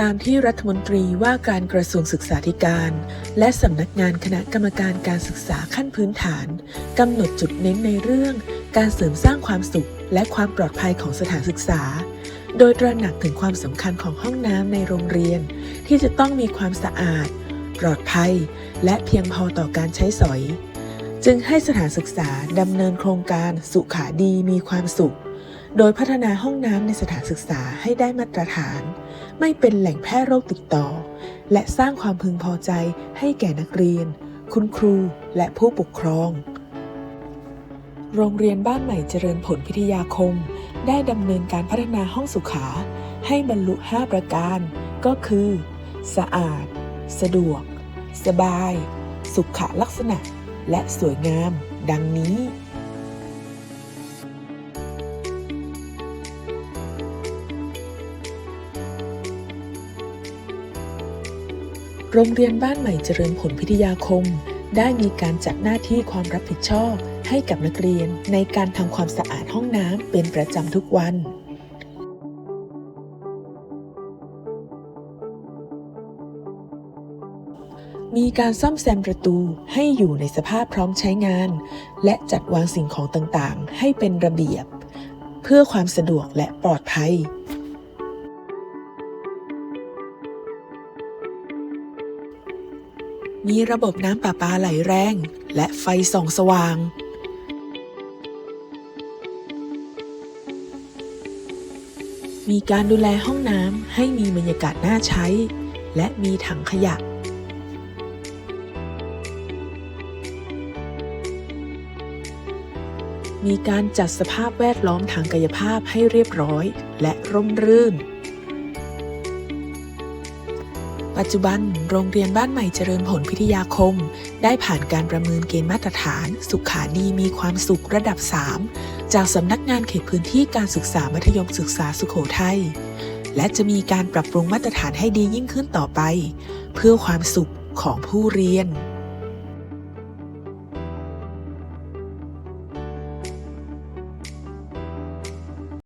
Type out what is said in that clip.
ตามที่รัฐมนตรีว่าการกระทรวงศึกษาธิการ และสำนักงานคณะกรรมการการศึกษาขั้นพื้นฐานกำหนดจุดเน้นในเรื่อง การเสริมสร้างความสุข และความปลอดภัยของสถานศึกษา โดยตระหนักถึงความสำคัญของห้องน้ำในโรงเรียน ที่จะต้องมีความสะอาด ปลอดภัย และเพียงพอต่อการใช้สอย จึงให้สถานศึกษาดำเนินโครงการสุขาดีมีความสุข โดยพัฒนาห้องน้ำในสถานศึกษาให้ได้มาตรฐาน ไม่เป็นแหล่งแพร่โรคติดต่อ และสร้างความพึงพอใจให้แก่นักเรียน คุณครูและผู้ปกครอง โรงเรียนบ้านใหม่เจริญผลพิทยาคม ได้ดำเนินการพัฒนาห้องสุขา ให้บรรลุ 5 ประการ ก็คือ สะอาด สะดวก สบาย สุขลักษณะ และสวยงาม ดังนี้ โรงเรียนบ้านใหม่เจริญผลพิทยาคม ได้มีการจัดหน้าที่ความรับผิดชอบ ให้กับนักเรียนในการทำความสะอาดห้องน้ำเป็นประจำทุกวัน มีการซ่อมแซมประตูให้อยู่ในสภาพพร้อมใช้งาน และจัดวางสิ่งของต่างๆ ให้เป็นระเบียบ เพื่อความสะดวกและปลอดภัย มีระบบน้ำประปาไหลแรง และไฟส่องสว่าง มีการดูแลห้องน้ำให้มีบรรยากาศน่าใช้ และมีถังขยะมีการจัดสภาพแวดล้อมทางกายภาพให้เรียบร้อย และร่มรื่น ปัจจุบัน โรงเรียนบ้านใหม่เจริญผลพิทยาคม ได้ผ่านการประเมินเกณฑ์มาตรฐาน สุขาดีมีความสุขระดับ 3 จากสำนักงานเขตพื้นที่การศึกษามัธยมศึกษาสุโขทัย และจะมีการปรับปรุงมาตรฐานให้ดียิ่งขึ้นต่อไป เพื่อความสุขของผู้เรียน